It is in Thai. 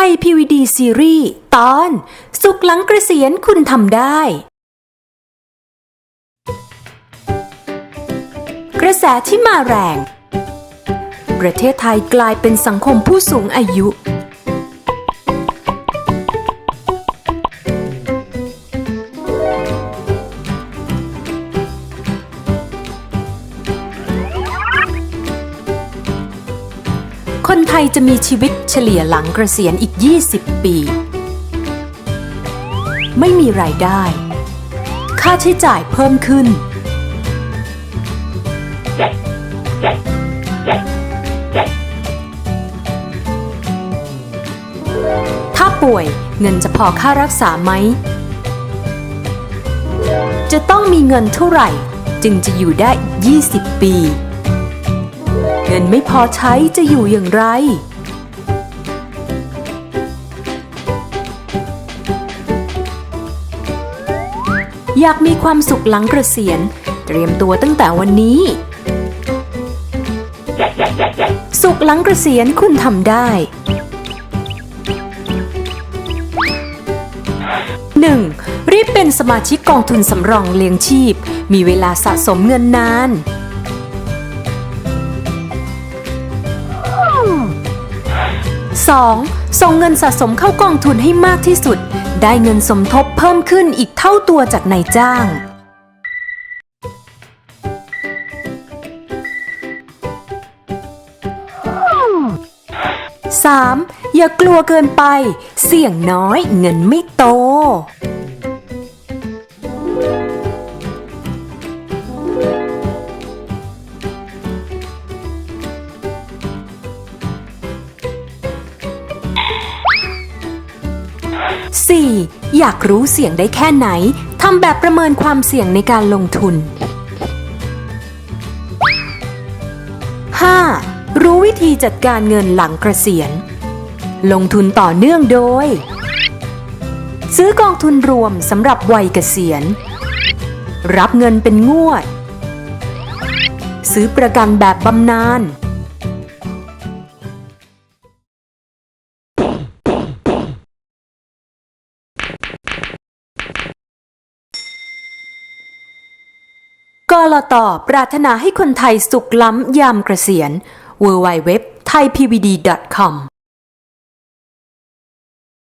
ทย PVD ซีรีส์ตอน สุขหลังเกษียณคุณทำได้ กระแสที่มาแรง ประเทศไทยกลายเป็นสังคมผู้สูงอายุ คนไทยจะมีชีวิตเฉลี่ยหลังเกษียณอีก 20 ปี ไม่มีรายได้ ค่าใช้จ่ายเพิ่มขึ้น ถ้าป่วยเงินจะพอค่ารักษาไหม จะต้องมีเงินเท่าไหร่ จึงจะอยู่ได้ 20 ปี เงินไม่พอใช้จะอยู่อย่างไร อยากมีความสุขหลังเกษียณ เตรียมตัวตั้งแต่วันนี้ สุขหลังเกษียณคุณทำได้ 1. รีบเป็นสมาชิกกองทุนสำรองเลี้ยงชีพ มีเวลาสะสมเงินนาน 2. ส่งเงินสะสมเข้ากองทุนให้มากที่สุด ได้เงินสมทบเพิ่มขึ้นอีกเท่าตัวจากนายจ้าง 3. อย่ากลัวเกินไป เสี่ยงน้อยเงินไม่โต 4. อยากรู้เสี่ยงได้แค่ไหน ทำแบบประเมินความเสี่ยงในการลงทุน 5. รู้วิธีจัดการเงินหลังเกษียณ ลงทุนต่อเนื่องโดย ซื้อกองทุนรวมสำหรับวัยเกษียณ รับเงินเป็นงวด ซื้อประกันแบบบำนาญ กลตปรารถนาให้คนไทยสุขล้ำยามเกษียณ www.thaipvd.com